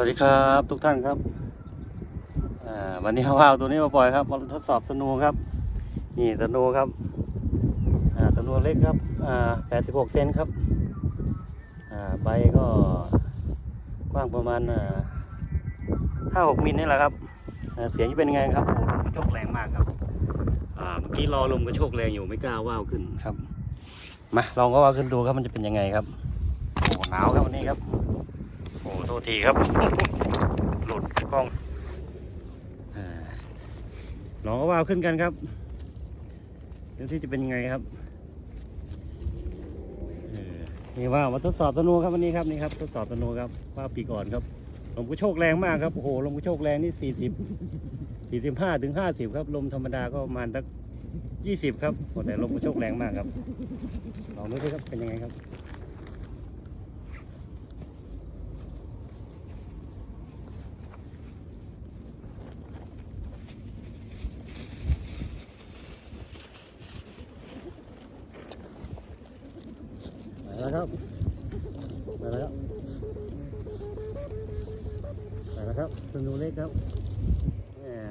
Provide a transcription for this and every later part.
วัสดีครับทุกท่านครับอ่าวันนี้เอาว่าวตัวนี้มาปล่อยครับมาทดสอบธนูครับ นี่ธนูครับอ่าธนูเล็กครับอ่า86เซนครับอ่าใบก็กว้างประมาณอ่า5-6มิลนี่แหละครับอ่าเสียงจะเป็นยังไงครับโอ้ลมกระโชกแรงมากครับอ่าเมื่อกี้รอลมกระโชกแรงอยู่ไม่กล้าว่าวขึ้นครับ มาลองก็ว่าวขึ้นดูครับมันจะเป็นยังไงครับโอ้หนาวครับวันนี้ครับ โทษทีครับ หลุดกล้องอ่าลองก็ว่าวขึ้นกันครับดูที่จะเป็นยังไงครับเออนี่ว่าวมาทดสอบตนูครับวันนี้ครับนี่ครับทดสอบตนูครับว่าวปีก่อนครับลมกระโชกแรงมากครับโอ้โหลมกระโชกแรงนี่สี่สิบสี่สิบห้าถึงห้าสิบครับลมธรรมดาก็ประมาณสักยี่สิบครับแต่ลมกระโชกแรงมากครับลองดูสิครับเป็นยังไงครับ แล้วครับไปแล้วครับไปแล้วครับตัวนูเล็กครับ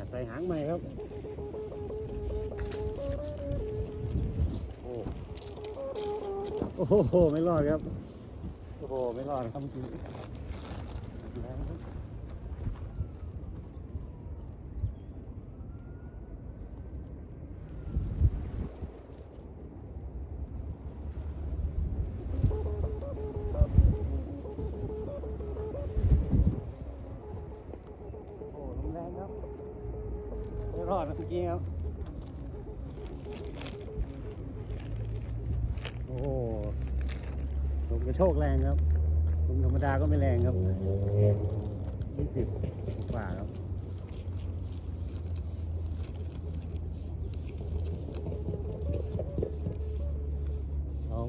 ใส่หางใหม่ครับโอ้โอ้โหไม่รอดครับโอ้โหไม่รอดครับจริงโอ้ลมแรงครับ ไม่รอ ดเมื่อกี้ครับ โอ้โหลมกระโชกแรงครับลมธรรมดาก็ไม่แรงครับยี่สิบกว่าครับ เอา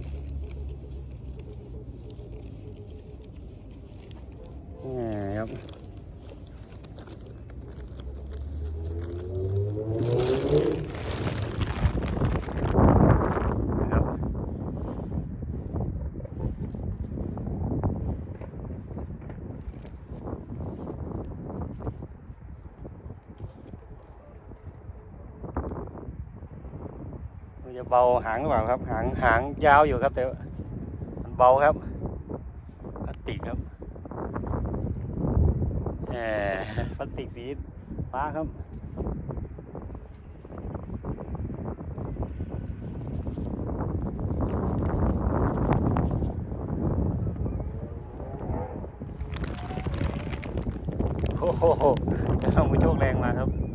แหมครับ ครับ มันจะเบาหางหรือเปล่าครับ หางหางยาวอยู่ครับ แต่ว่ามันเบาครับพลาสติกครับแหมพลาสติกสีฟ้าครับโอ้โหเอามือโชคแรงมาครับ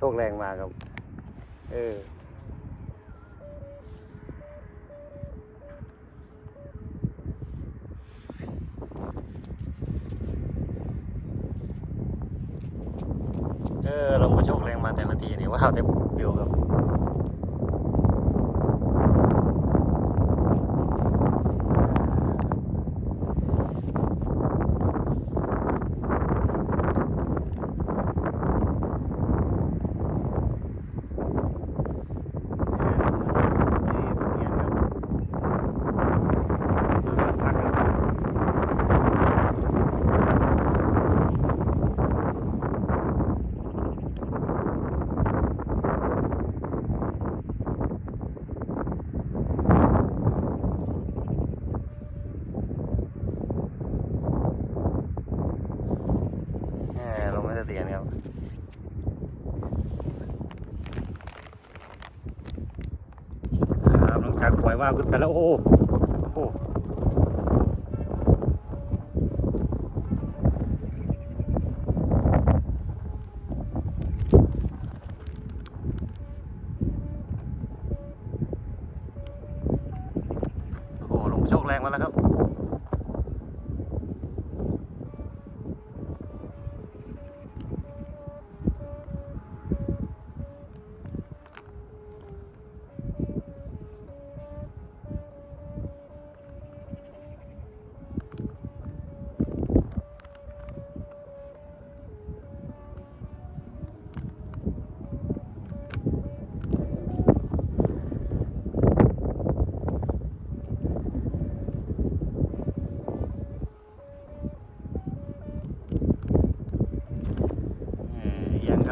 โชคแรงมาครับเออเออเราก็โชคแรงมาแต่ละทีนี่ว้าวแต่ปิวครับพักครับ แหมลงไม่เสถียรครับ ครับ น้อง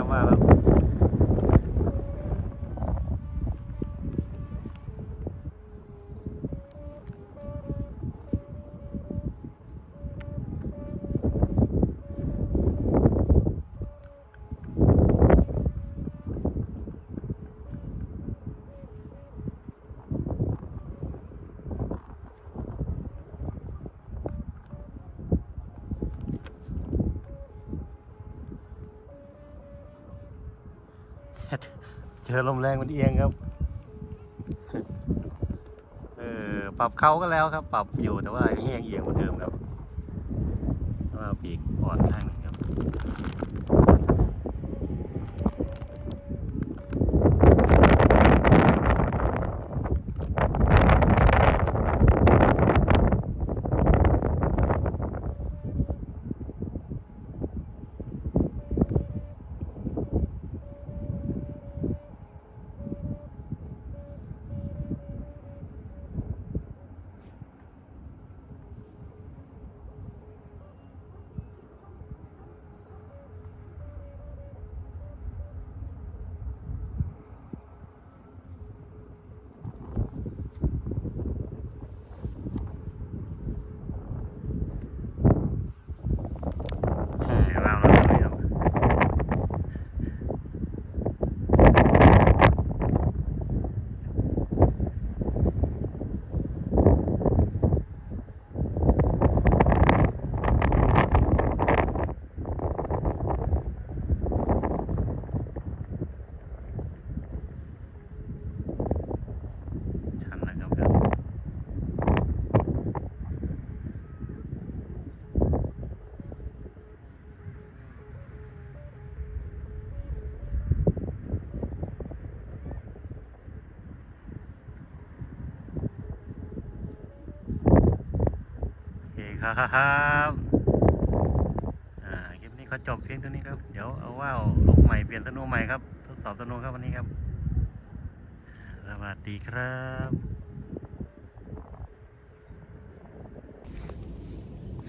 ค เจอลมแรงมันเอียงครับ เออปรับเขาก็แล้วครับ ปรับอยู่แต่ว่าเอียงเอียงเหมือนเดิมครับแล้ว่าปีกอ่อนข้างหนึงครับ ใช่ว่าวเราเนี่ยครับชันนะครับครับ โอเคครับอ่าคลิปนี้ก็จบเพียงเท่านี้ครับ เดี๋ยวเอาว่าวลงใหม่เปลี่ยนธนูใหม่ครับ ทดสอบธนูครับวันนี้ครับ สวัสดีครับ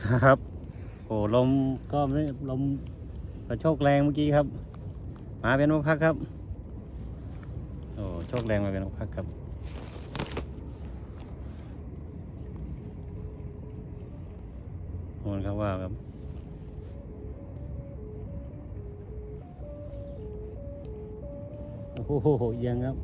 ครับโอ้ลมก็ไม่ลมกระโชกแรงเมื่อกี้ครับ มาเป็นนกพักครับ โอ้โชคแรงมาเป็นนกพักครับ โหนครับว่าครับโอ้โหเอียังครับ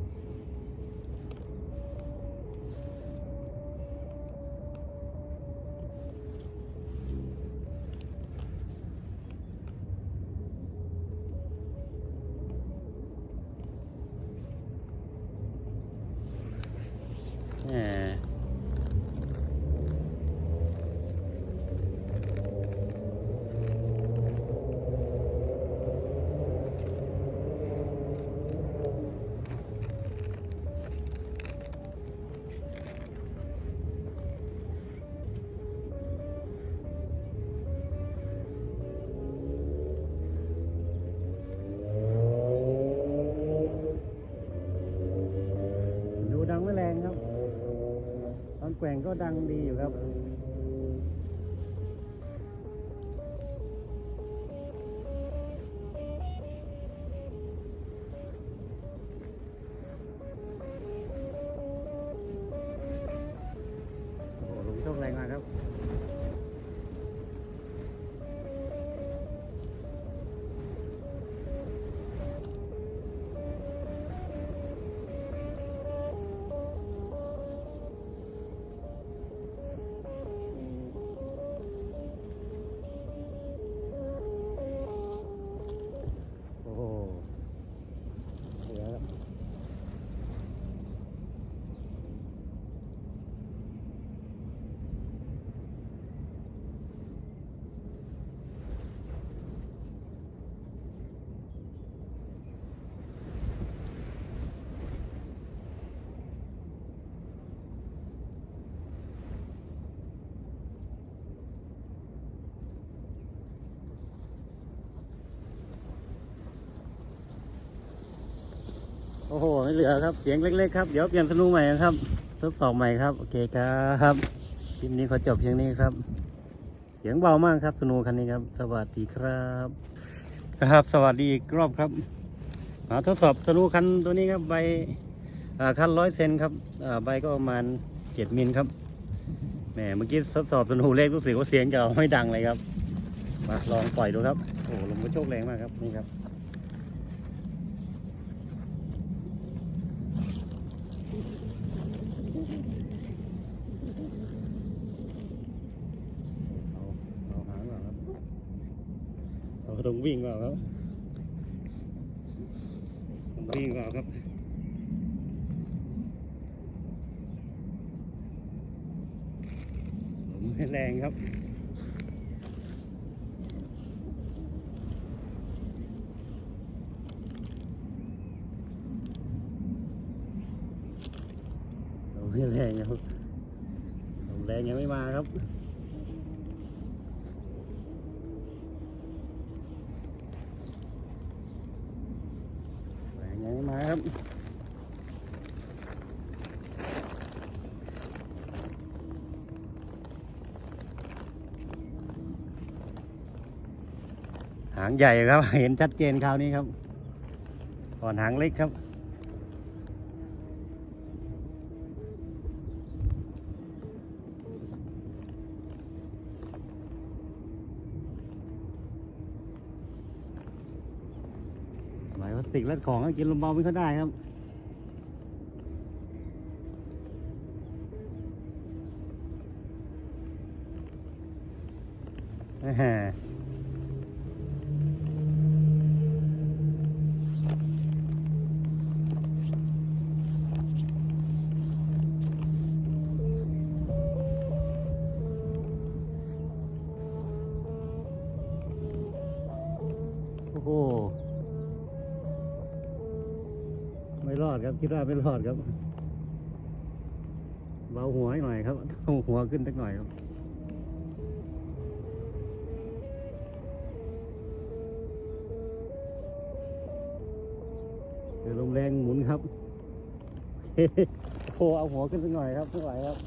ว่งก็ดังดีอยู่ครับ เหลือครับ เสียงเล็ก ๆ ครับ เดี๋ยวเปลี่ยนธนูใหม่ครับ ทดสอบใหม่ครับ โอเคครับคลิปนี้ขอจบเพียงนี้ครับ เสียงเบามากครับธนูคันนี้ครับ สวัสดีครับครับ สวัสดีอีกรอบครับ มาทดสอบสนุคันตัวนี้ครับใบคันร้อยเซนครับใบก็ประมาณเจ็ดมิลครับแหมเมื่อกี้ทดสอบสนุเลขรู้สึกว่าเสียงจะไม่ดังเลยครับ มาลองปล่อยดูครับโอ้ลมกระโชกแรงมากครับนี่ครับ เอาเอาหางก่อนครับ เราต้องวิ่งก่อนครับต้องวิ่งก่อนครับลมแรงครับ ลมไม่แรงครับลมแรงยังไม่มาครับ แรง ยังมาครับหางใหญ่ครับ เห็นชัดเจนคราวนี้ครับ ก่อนหางเล็กครับ หมายพลาส ติกและของก็กินลมเบาไม่ค่อยได้ครับแห ครับคิดว่าไม่รอดครับ เบาหัวให้หน่อยครับเอาหัวขึ้นสักหน่อยครับเดี๋ยวลมแรงหมุนครับโอ้เอาหัวขึ้นสักหน่อยครับไม่ไหวครับ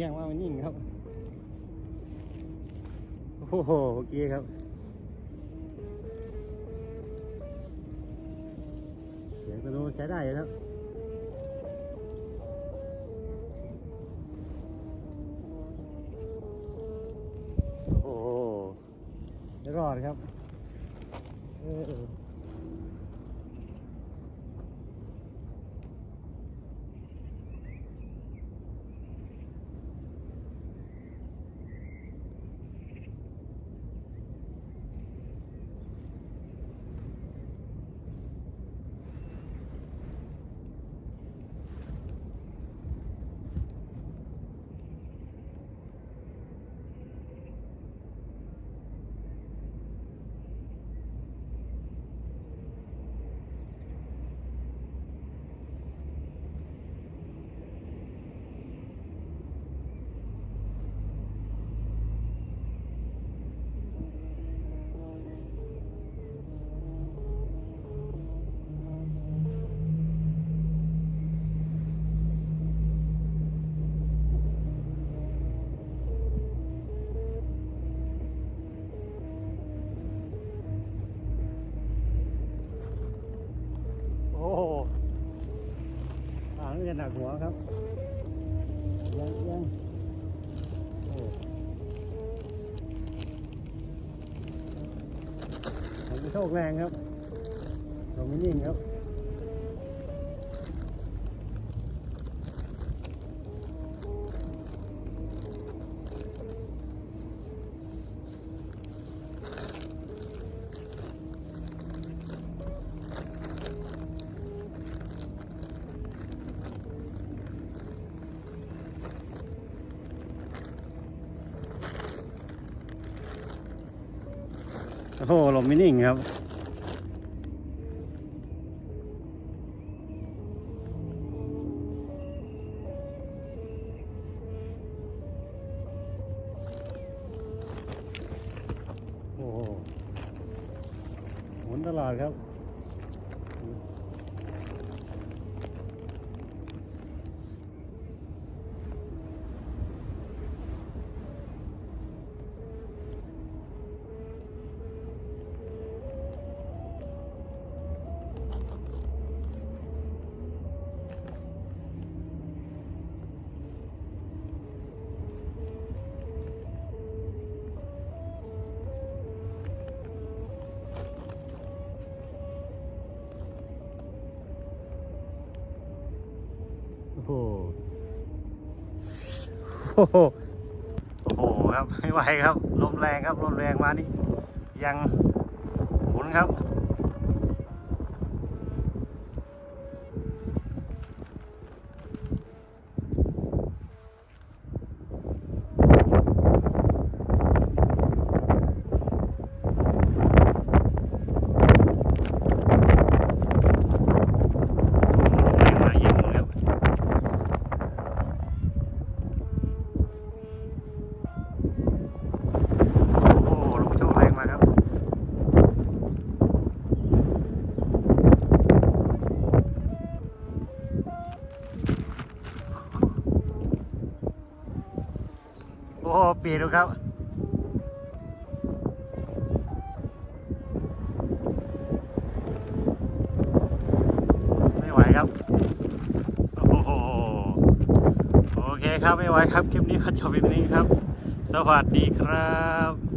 แยงว่ามันนิ่งครับ โอ้โหเมื่อกี้ครับเสียงสนุใช้ได้ครับโอ้โหรอดครับเออ หนักหัวครับยังยังโอ้ผมโชคแรงครับลมไม่นิ่งครับ หลมไม่นิ่งครับ โอ้โหโอ้โหครับไม่ไหวครับลมแรงครับลมแรงมานี่ยังหมุนครับ มาเยี่ยมครับ โอ้โหลมโชกแรงมากครับ โอ้โหเปลี่ยนดูครับ ไม่ไหวครับ โอ้โห โอเคครับ ไม่ไหวครับ คลิปนี้ก็จบไปตรงนี้ครับ สวัสดีครับ